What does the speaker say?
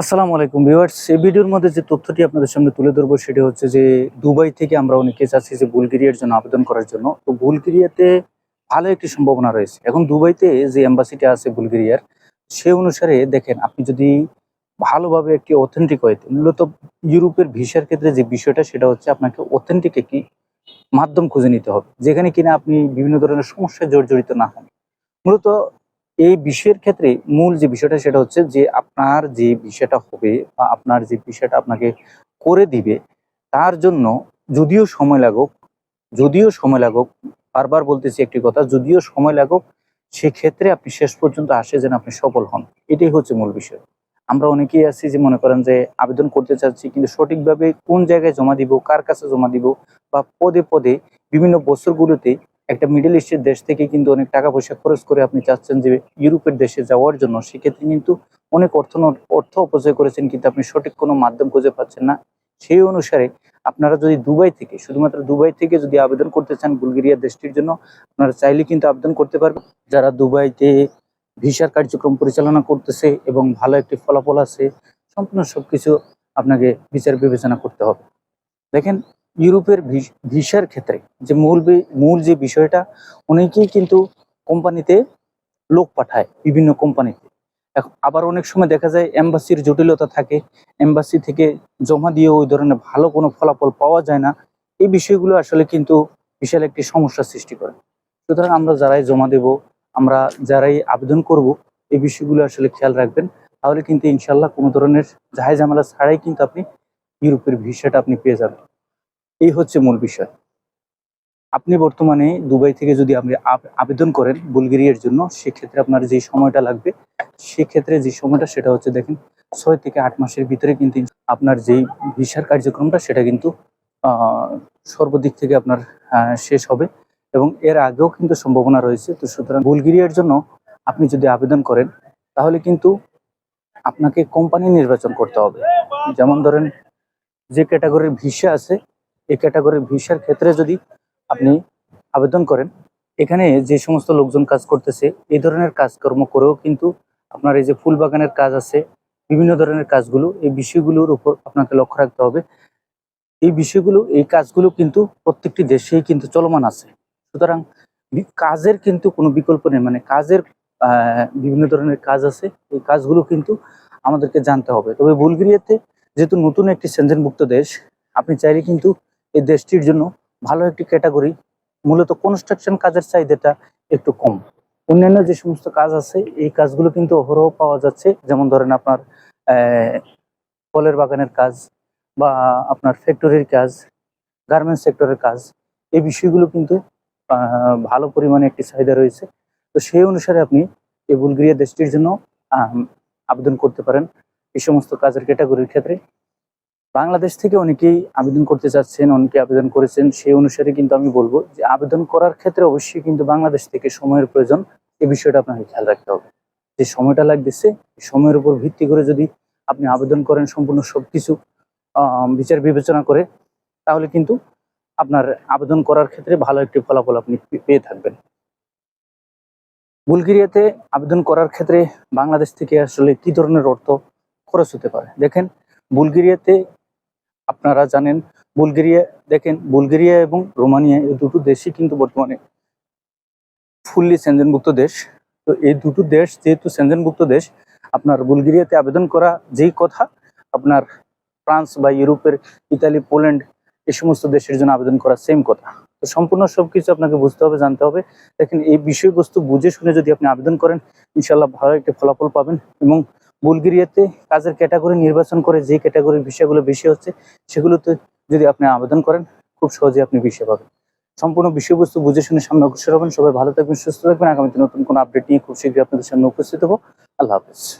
আসসালামু আলাইকুম ভিউয়ার্স, এই ভিডিওর মধ্যে যে তথ্যটি আপনাদের সামনে তুলে ধরবো সেটা হচ্ছে যে দুবাই থেকে আমরা অনেকে চাচ্ছি যে বুলগেরিয়ার জন্য আবেদন করার জন্য। তো বুলগেরিয়াতে ভালো একটি সম্ভাবনা রয়েছে। এখন দুবাইতে যে এম্বাসিটা আছে বুলগেরিয়ার, সে অনুসারে দেখেন, আপনি যদি ভালোভাবে একটি অথেন্টিক হইতে মূলত ইউরোপের ভিসার ক্ষেত্রে যে বিষয়টা, সেটা হচ্ছে আপনাকে অথেন্টিক একটি মাধ্যম খুঁজে নিতে হবে, যেখানে কিনা আপনি বিভিন্ন ধরনের সমস্যায় জর্জরিত না হন। মূলত এই বিষয়ের ক্ষেত্রে মূল যে বিষয়টা সেটা হচ্ছে যে আপনার যে বিষয়টা হবে বা আপনার যে বিষয়টা আপনাকে করে দিবে, তার জন্য যদিও সময় লাগুক, যদিও সময় লাগুক, বারবার বলতেছি একটি কথা, যদিও সময় লাগুক, সেক্ষেত্রে আপনি শেষ পর্যন্ত আসে যেন আপনি সফল হন। এটাই হচ্ছে মূল বিষয়। আমরা অনেকেই আছি যে মনে করেন যে আবেদন করতে চাচ্ছি, কিন্তু সঠিকভাবে কোন জায়গায় জমা দিব, কার কাছে জমা দিব বা পদে পদে বিভিন্ন বছরগুলোতে একটা মিডল ইস্টের দেশ থেকে কিন্তু অনেক টাকা পয়সা খরচ করে আপনি চাচ্ছেন যে ইউরোপের দেশে যাওয়ার জন্য, সেক্ষেত্রে কিন্তু অনেক অর্থ অর্থ অপচয় করেছেন কিন্তু আপনি সঠিক কোনো মাধ্যম খুঁজে পাচ্ছেন না। সেই অনুসারে আপনারা যদি দুবাই থেকে, শুধুমাত্র দুবাই থেকে যদি আবেদন করতে চান বুলগেরিয়া দেশটির জন্য, আপনারা চাইলে কিন্তু আবেদন করতে পারবেন। যারা দুবাইতে ভিসার কার্যক্রম পরিচালনা করতেছে এবং ভালো একটি ফলাফল আছে, সম্পূর্ণ সবকিছু আপনাকে বিচার বিবেচনা করতে হবে। দেখেন ইউরোপের ভিস- ভিসার ক্ষেত্রে যে মূল মূল যে বিষয়টা, অনেকেই কিন্তু কোম্পানিতে লোক পাঠায়, বিভিন্ন কোম্পানিতে। আবার অনেক সময় দেখা যায় এম্বাসির জটিলতা থাকে, এম্বাসি থেকে জমা দিয়ে ওই ধরনের ভালো কোনো ফলাফল পাওয়া যায় না। এই বিষয়গুলো আসলে কিন্তু বিশাল একটি সমস্যার সৃষ্টি করে। সুতরাং আমরা যারাই জমা দেব, আমরা যারাই আবেদন করব, এই বিষয়গুলো আসলে খেয়াল রাখবেন। তাহলে কিন্তু ইনশাল্লাহ কোনো ধরনের জাহাজ ঝামেলা ছাড়াই কিন্তু আপনি ইউরোপের ভিসাটা আপনি পেয়ে যাবেন। এই হচ্ছে মূল বিষয়। আপনি বর্তমানে দুবাই থেকে যদি আপনি আবেদন করেন বুলগেরিয়ার জন্য, সেক্ষেত্রে আপনার যে সময়টা লাগবে, সেক্ষেত্রে যে সময়টা সেটা হচ্ছে দেখেন ছয় থেকে আট মাসের ভিতরে কিন্তু আপনার যেই ভিসার কার্যক্রমটা সেটা কিন্তু সর্বদিক থেকে আপনার শেষ হবে এবং এর আগেও কিন্তু সম্ভাবনা রয়েছে। তো সুতরাং বুলগেরিয়ার জন্য আপনি যদি আবেদন করেন, তাহলে কিন্তু আপনাকে কোম্পানি নির্বাচন করতে হবে। যেমন ধরেন যে ক্যাটাগরির ভিসা আছে এই ক্যাটাগরির ভিসার ক্ষেত্রে যদি আপনি আবেদন করেন, এখানে যে সমস্ত লোকজন কাজ করতেছে, এই ধরনের কাজকর্ম করেও কিন্তু আপনার এই যে ফুল বাগানের কাজ আছে, বিভিন্ন ধরনের কাজগুলো, এই বিষয়গুলোর উপর আপনাকে লক্ষ্য রাখতে হবে। এই বিষয়গুলো, এই কাজগুলো কিন্তু প্রত্যেকটি দেশেই কিন্তু চলমান আছে। সুতরাং কাজের কিন্তু কোনো বিকল্প নেই মানে কাজের বিভিন্ন ধরনের কাজ আছে, এই কাজগুলো কিন্তু আমাদেরকে জানতে হবে। তবে বুলগেরিয়াতে যেহেতু নতুন একটি সেনজেনভুক্ত দেশ, আপনি চাইলে কিন্তু এই দেশটির জন্য ভালো একটি ক্যাটাগরি মূলত কনস্ট্রাকশন কাজের চাহিদাটা একটু কম। অন্যান্য যে সমস্ত কাজ আছে, এই কাজগুলো কিন্তু অহরহ পাওয়া যাচ্ছে। যেমন ধরেন আপনার ফলের বাগানের কাজ বা আপনার ফ্যাক্টরির কাজ গার্মেন্টস সেক্টরের কাজ, এই বিষয়গুলো কিন্তু ভালো পরিমাণে একটি চাহিদা রয়েছে। তো সেই অনুসারে আপনি এই বুলগেরিয়া দেশটির জন্য আবেদন করতে পারেন। এই সমস্ত কাজের ক্যাটাগরির ক্ষেত্রে বাংলাদেশ থেকে অনেকেই আবেদন করতে চাচ্ছেন অনেকে আবেদন করেছেন সেই অনুসারে কিন্তু আমি বলব যে আবেদন করার ক্ষেত্রে অবশ্যই কিন্তু বাংলাদেশ থেকে সময়ের প্রয়োজন। এই বিষয়টা আপনাকে খেয়াল রাখতে হবে। যে সময়টা লাগতেছে সময়ের উপর ভিত্তি করে যদি আপনি আবেদন করেন সম্পূর্ণ সবকিছু আহ, বিচার বিবেচনা করে তাহলে কিন্তু আপনার আবেদন করার ক্ষেত্রে ভালো একটি ফলাফল আপনি পেয়ে থাকবেন। বুলগেরিয়াতে আবেদন করার ক্ষেত্রে বাংলাদেশ থেকে আসলে কি ধরনের অর্থ খরচ হতে পারে? দেখেন বুলগেরিয়াতে আপনারা জানেন, বুলগেরিয়া দেখেন, বুলগেরিয়া এবং রোমানিয়া এই দুটো দেশই কিন্তু বর্তমানে ফুললি সেনজেনভুক্ত দেশ। তো এই দুটো দেশ যেহেতু সেনজেনভুক্ত দেশ, আপনার বুলগেরিয়াতে আবেদন করা যেই কথা, আপনার ফ্রান্স বা ইউরোপের ইতালি, পোল্যান্ড এই সমস্ত দেশের জন্য আবেদন করা সেম কথা। তো সম্পূর্ণ সবকিছু আপনাকে বুঝতে হবে, জানতে হবে। দেখেন, এই বিষয়বস্তু বুঝে শুনে যদি আপনি আবেদন করেন ইনশাল্লাহ ভালো একটি ফলাফল পাবেন এবং বুলগেরিয়াতে কাজের ক্যাটাগরি নির্বাচন করে যে ক্যাটাগরির বিষয়গুলো বেশি হচ্ছে, সেগুলোতে যদি আপনি আবেদন করেন, খুব সহজে আপনি বিষয় পাবেন। সম্পূর্ণ বিষয়বস্তু বুঝে শুনে সামনে অগ্রসর হবেন। সবাই ভালো থাকবেন, সুস্থ থাকবেন। আগামীতে নতুন কোনো আপডেট নিয়ে খুব শীঘ্রই আপনাদের সামনে উপস্থিত হব। আল্লাহ হাফেজ।